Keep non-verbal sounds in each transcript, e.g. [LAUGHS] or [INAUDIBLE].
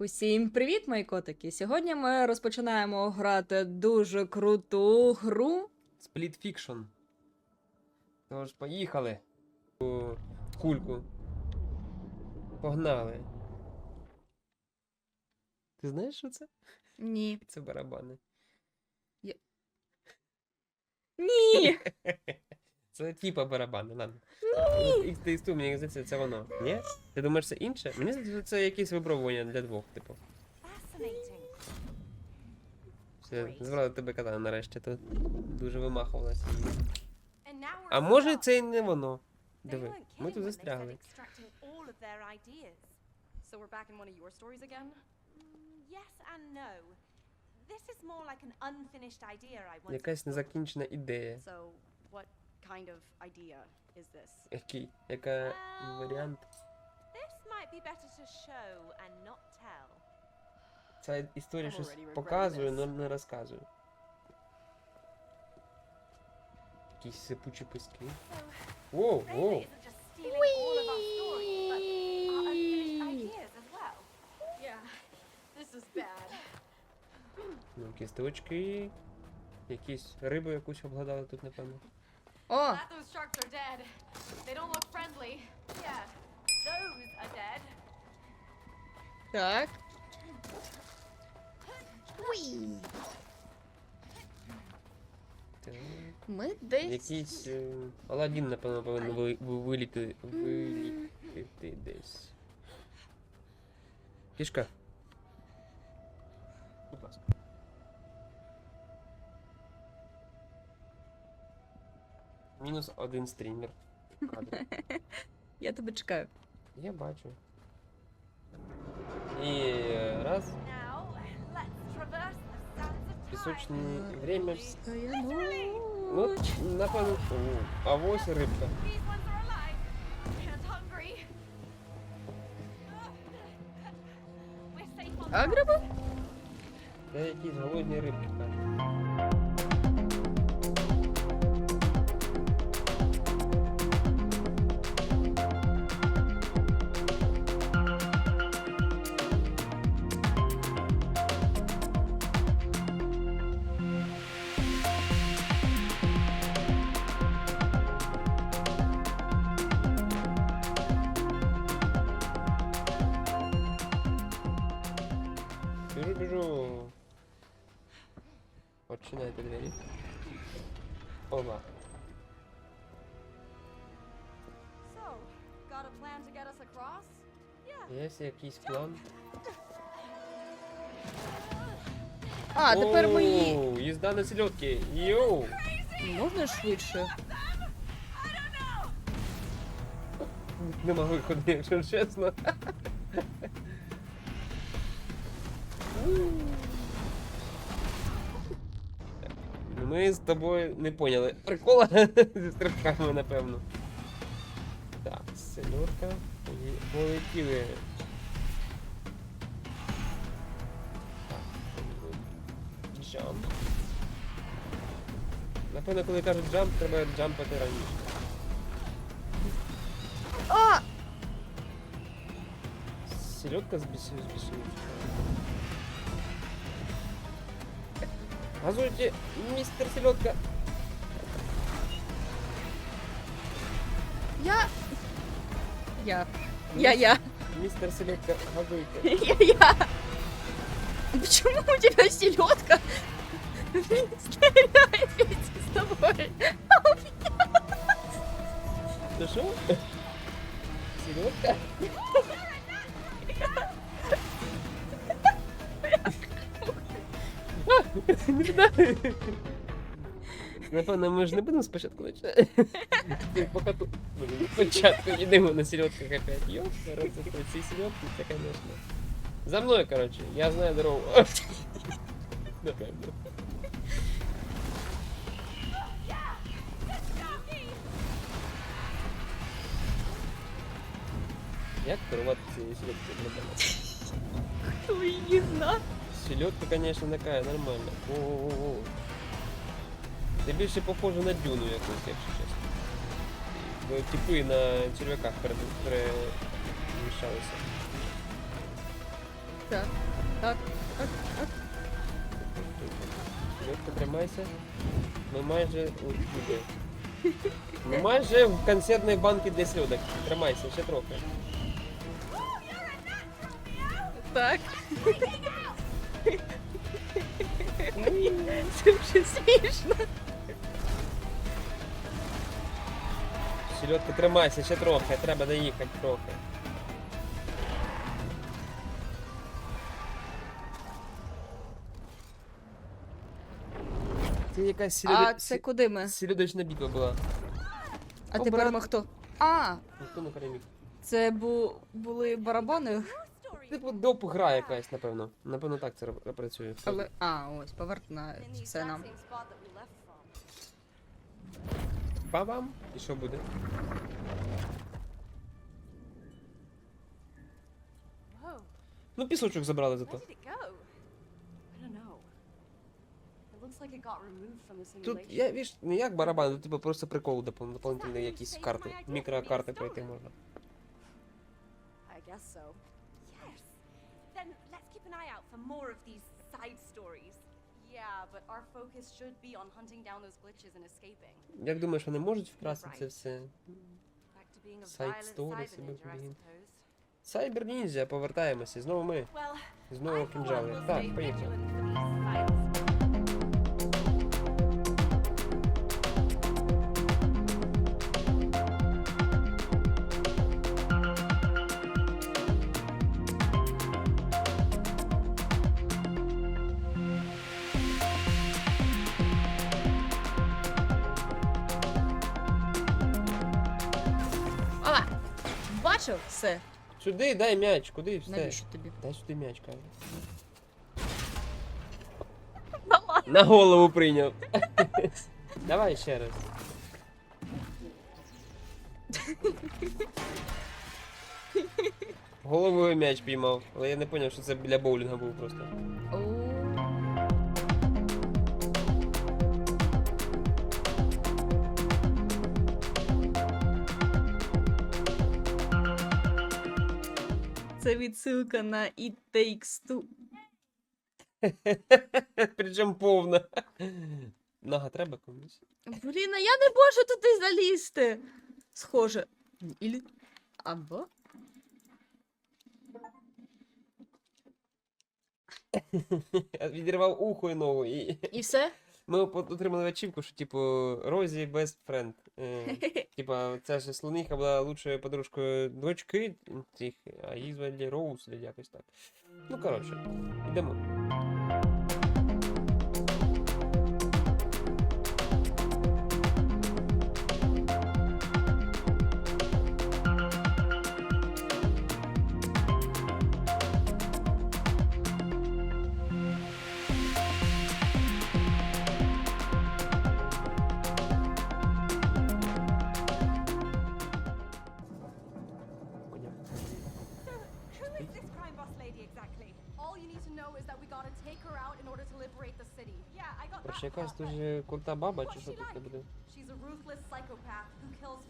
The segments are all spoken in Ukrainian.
Усім привіт, мої котики! Сьогодні ми розпочинаємо грати дуже круту гру. Split Fiction. Тож, поїхали. У кульку. Погнали. Ти знаєш, що це? Ні. Це барабани. Ні! [LAUGHS] Це типа барабани, ладно. X-Taste, мені здається, це воно. Ні? Ти думаєш, це інше? Мені здається, це якесь випробування для двох, типу. Збрала тебе казала нарешті, то дуже вимахувалася. А може це і не воно. Диви, ми тут застрягли. So we're back in one of your stories again? Mm, yes and no. This is more like an unfinished idea I once Якась незакінчена ідея. So what kind of idea is this? Який? Яка варіант? This might be better to show and not tell. Ця історія щось показує, але не розказує. Якісь сипучі писки. So Воу, воу. Ну, кісточки. Якісь рибу якусь обгадали тут, напевно. О! Glad those sharks are dead. They don't look friendly. Yeah, those are dead. Так. Так. Ми десь. Якийсь е, Аладдін, напевно, повинен ви, ви- виліти, вилітити десь. Фішка. Будь ласка. Мінус один стрімер. в кадрі. [LAUGHS] Я тебе чекаю. Я бачу. І е, раз. Now, let's traverse the sands of time. Пісочне время. Ну, Ну, напевно. О, а ось рибка. These ones are alive and hungry. We're safe on А the гриби? Де якісь голодні рибки. кажуть. Відчиняйте двері. Опа. Є якийсь план? А, тепер мої. Оу, Їзда на сельодки. Йоу! Можна швидше? Нема виходу, якщо чесно. [LAUGHS] Ми з тобою не поняли. Прикола [LAUGHS] зі стрибками, напевно. Так. Пої- Полетіли. Джамп. Напевно, коли кажуть джамп, треба джампати раніше. А! Селедка збісив, збісив. Газуйте, мистер Селедка. Я. Я. Я, я. Мистер Селедка, газуйте. [LAUGHS] Я, я. Почему у тебя селедка? [LAUGHS] Стреляет Напевно, ми ж не будемо спочатку почати. [LAUGHS] Поки тут. Блін, Спочатку йдемо на селедках опять. Йо, короче, ці селедки, це, конечно. За мною, короче, я знаю дорогу. [LAUGHS] Напевно. Як керувати цією селедкою? Не знаю. Кто її зна? Селедка, конечно, такая нормальна. О-о-о. Ти більше похоже на дюну якусь, якщо чесно. Бо типи на черв'яках переміщалися. Так, так, так, так. Льотка, тримайся. Ми майже. Ой, ніде. Ми майже в консервній банці для сльодок. Тримайся, ще трохи. Так. Це вже смішно. Сільотка, тримайся, ще трохи, треба доїхати трохи. Це якась А сільодо... це куди ми? сільодочна битва була. А О, тепер ми хто? А, Ніхто не переміг. це бу... були барабани. Типу доп гра якась, напевно. Напевно, так це ра- працює. але. А, ось, поверхна In це нам. Бабам! І що буде? Ну, пісочок забрали зато. Тут я віж, не як барабан, тут типу просто прикол допол- дополнительні якісь карти. Мікрокарти пройти можна. Then let's keep an eye out for more of these side stories. Як думаєш, вони можуть вкрасти це все? Ninja, I блін. Сайбер ніндзя, повертаємося. Знову ми. Знову кінжали. Так, поїхали. Бачив все? Сюди дай м'яч, куди все? Навіщо тобі? Дай сюди м'яч, каже. [LAUGHS] На голову прийняв. [LAUGHS] Давай ще раз. [LAUGHS] Головою м'яч піймав, але я не зрозумів, що це для боулінга був просто. Це відсилка на It Takes Two. [LAUGHS] Причому повна. Нога треба комусь. Блін, а я не можу туди залізти. Схоже. Ілі... Або. [LAUGHS] Відірвав ухо і ногу. І І все? Ми отримали ачівку, що типу Розі best friend. Е, [LAUGHS] Типа, ця ж слониха була лучшою подружкою дочки цих, а її звали Роуз, якось так. Ну, коротше, йдемо. That якась дуже крута баба, чи що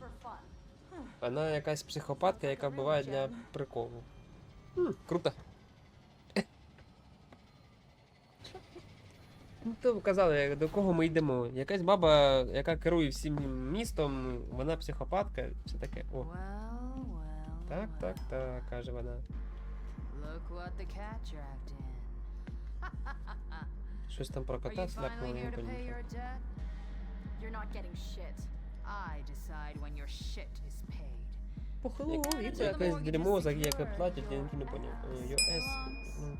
for fun. Вона якась психопатка, яка вбиває для приколу. Хм, круто. Ну, то казали, до кого ми йдемо. Якась баба, яка керує всім містом, вона психопатка, все таке. О, так, так, так, каже вона. Look what the cat dragged in. Щось там про Are кота you слякнуло, finally не here to pay поняв. your debt? You're not getting shit. I decide when your shit is paid. Похилого Як- віку. Це якесь mortgage дерьмо, is за яке secure, платять, я your нічого не поняв. Е, ass US, ну,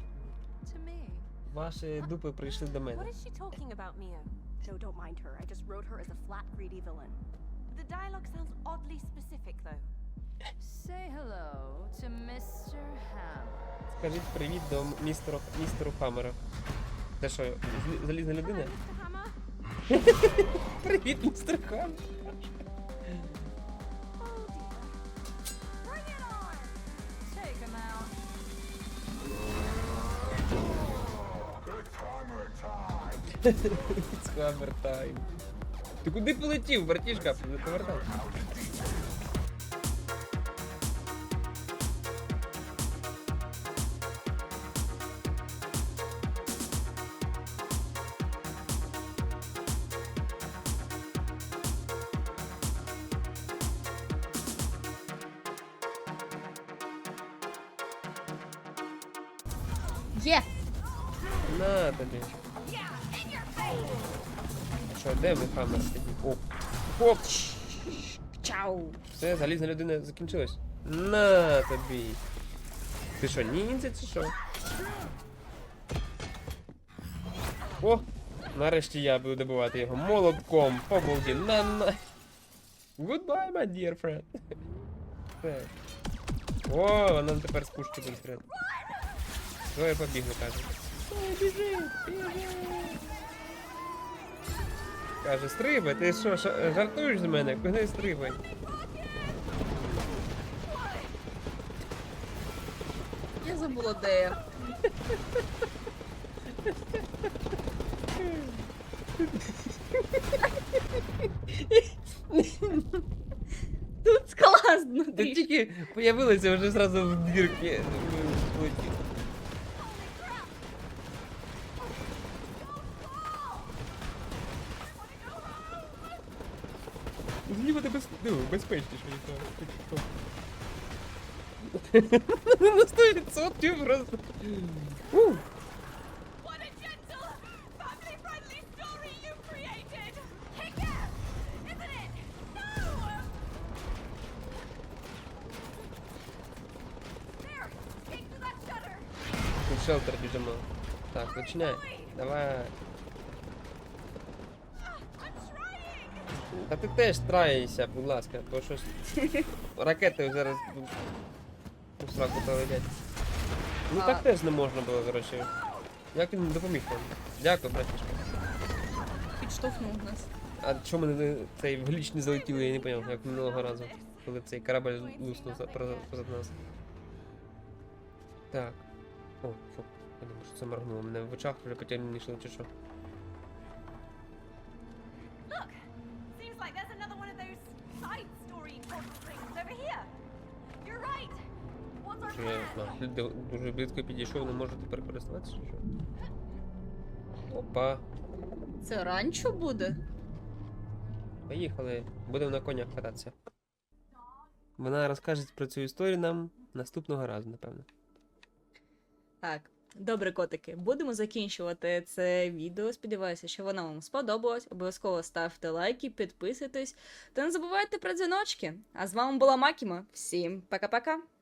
To me. ваші дупи прийшли до what мене. is she talking about, Mio? No, don't mind her. I just wrote her as a flat, greedy villain. The dialogue sounds oddly specific, though. Say hello to Mr. Hammer. Скажіть привіт до містеру, містеру Хаммера. Це що, залізна людина? Привіт, містер out. It's Hammer time. Ти куди полетів, братішка? Повертай. Є! На тобі. Що, де ми хамер тоді? О. Оп! Чау! Все, залізна людина закінчилась. На тобі. Ти що, ніндзя чи що? О! Нарешті я буду добивати його молотком по балді. На на. Goodbye, my dear friend. [LAUGHS] Так. О, вона тепер з пушки буде стріляти. Двоє побігли, каже. Біжи, біжи. Каже, стрибай, ти що, жартуєш з мене? Куди стрибай? Я забула, де я. Тут класно. Ти тільки появилася вже зразу в дірки влетів. Зліва ти без... ну, безпечніше літає. На 100% [LAUGHS] просто. Ух. What a gentle, family-friendly story you created! Kick-ass, isn't it? No! There! Take to that shutter! Тут шелтер біжимо. Так, починай. Давай. Та ти теж траєшся, будь ласка, бо щось. Ракети зараз у сраку полетять. Ну так теж не можна було, коротше. Як він допоміг нам? Дякую, братішка. Підштовхнув нас. А чому ми не- цей в гліч не залетіли, я не поняв, як минулого разу, коли цей корабель луснув за- позад нас. Так. О, фу. Я думаю, що це моргнуло. Мене в очах вже потемнішало чи що. Look! Що я дуже близько підійшов, не можу тепер користуватися чи що? Опа. Це ранчо буде? Поїхали, будемо на конях кататися. Вона розкаже про цю історію нам наступного разу, напевно. Так, добре, котики, будемо закінчувати це відео. Сподіваюся, що воно вам сподобалось. Обов'язково ставте лайки, підписуйтесь та не забувайте про дзвіночки. А з вами була Макіма. Всім пока-пока!